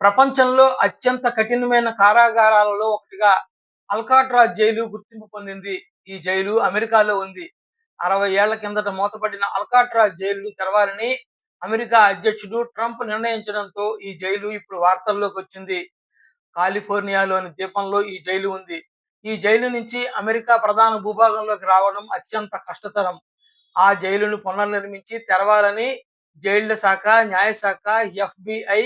ప్రపంచంలో అత్యంత కఠినమైన కారాగారాలలో ఒకటిగా అల్కాట్రా జైలు గుర్తింపు పొందింది. ఈ జైలు అమెరికాలో ఉంది. అరవై ఏళ్ళ కిందట మూతపడిన అల్కాట్రా జైలు తెరవాలని అమెరికా అధ్యక్షుడు ట్రంప్ నిర్ణయించడంతో ఈ జైలు ఇప్పుడు వార్తల్లోకి వచ్చింది. కాలిఫోర్నియాలోని ద్వీపంలో ఈ జైలు ఉంది. ఈ జైలు నుంచి అమెరికా ప్రధాన భూభాగంలోకి రావడం అత్యంత కష్టతరం. ఆ జైలును పునర్నిర్మించి తెరవాలని జైళ్ళ శాఖ న్యాయశాఖ ఎఫ్బిఐ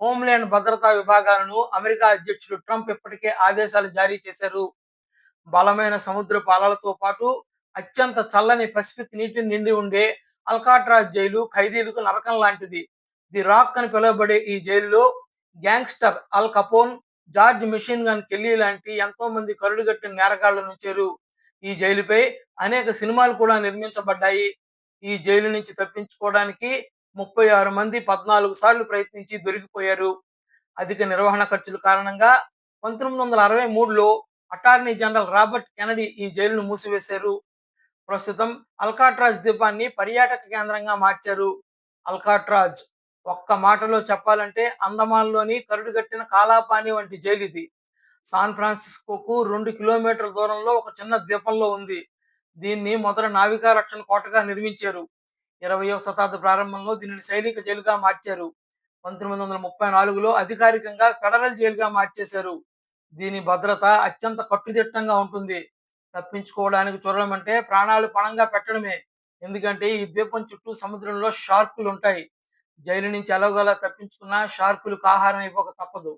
హోంల్యాండ్ భద్రతా విభాగాలను అమెరికా అధ్యక్షుడు ట్రంప్ ఇప్పటికే ఆదేశాలు జారీ చేశారు. బలమైన సముద్ర పాలలతో పాటు అత్యంత చల్లని పసిఫిక్ నీటిని నిండి ఉండే అల్కాట్రాజ్ జైలు ఖైదీలకు నరకం లాంటిది. ది రాక్ అని పిలువబడే ఈ జైలులో gangster Al Capone George machine gun Kelly లాంటి ఎంతో మంది కరుడుగట్టిన నేరగాళ్ళ నుంచారు. ఈ జైలుపై అనేక సినిమాలు కూడా నిర్మించబడ్డాయి. ఈ జైలు నుంచి తప్పించుకోవడానికి ముప్పై ఆరు మంది పద్నాలుగు సార్లు ప్రయత్నించి దొరికిపోయారు. అధిక నిర్వహణ ఖర్చుల కారణంగా పంతొమ్మిది వందల అరవై మూడులో అటార్నీ జనరల్ రాబర్ట్ కెనడీ ఈ జైలును మూసివేశారు. ప్రస్తుతం అల్కాట్రాజ్ ద్వీపాన్ని పర్యాటక కేంద్రంగా మార్చారు. అల్కాట్రాజ్ ఒక్క మాటలో చెప్పాలంటే అండమాన్లోని కరుడుగట్టిన కాలాపాని వంటి జైలు ఇది. సాన్ ఫ్రాన్సిస్కోకు రెండు కిలోమీటర్ల దూరంలో ఒక చిన్న ద్వీపంలో ఉంది. దీన్ని మొదట నావికా రక్షణ కోటగా నిర్మించారు. ఇరవయో శతాబ్ది ప్రారంభంలో దీనిని సైనిక జైలుగా మార్చారు. పంతొమ్మిది వందల ముప్పై నాలుగులో అధికారికంగా ఫెడరల్ జైలుగా మార్చేశారు. దీని భద్రత అత్యంత కట్టుదిట్టంగా ఉంటుంది. తప్పించుకోవడానికి చూడడం అంటే ప్రాణాలు పణంగా పెట్టడమే. ఎందుకంటే ఈ ద్వీపం చుట్టూ సముద్రంలో షార్కులు ఉంటాయి జైలు నుంచి ఎలాగోలా తప్పించుకున్నా షార్కులకు ఆహారం ఇవ్వక తప్పదు.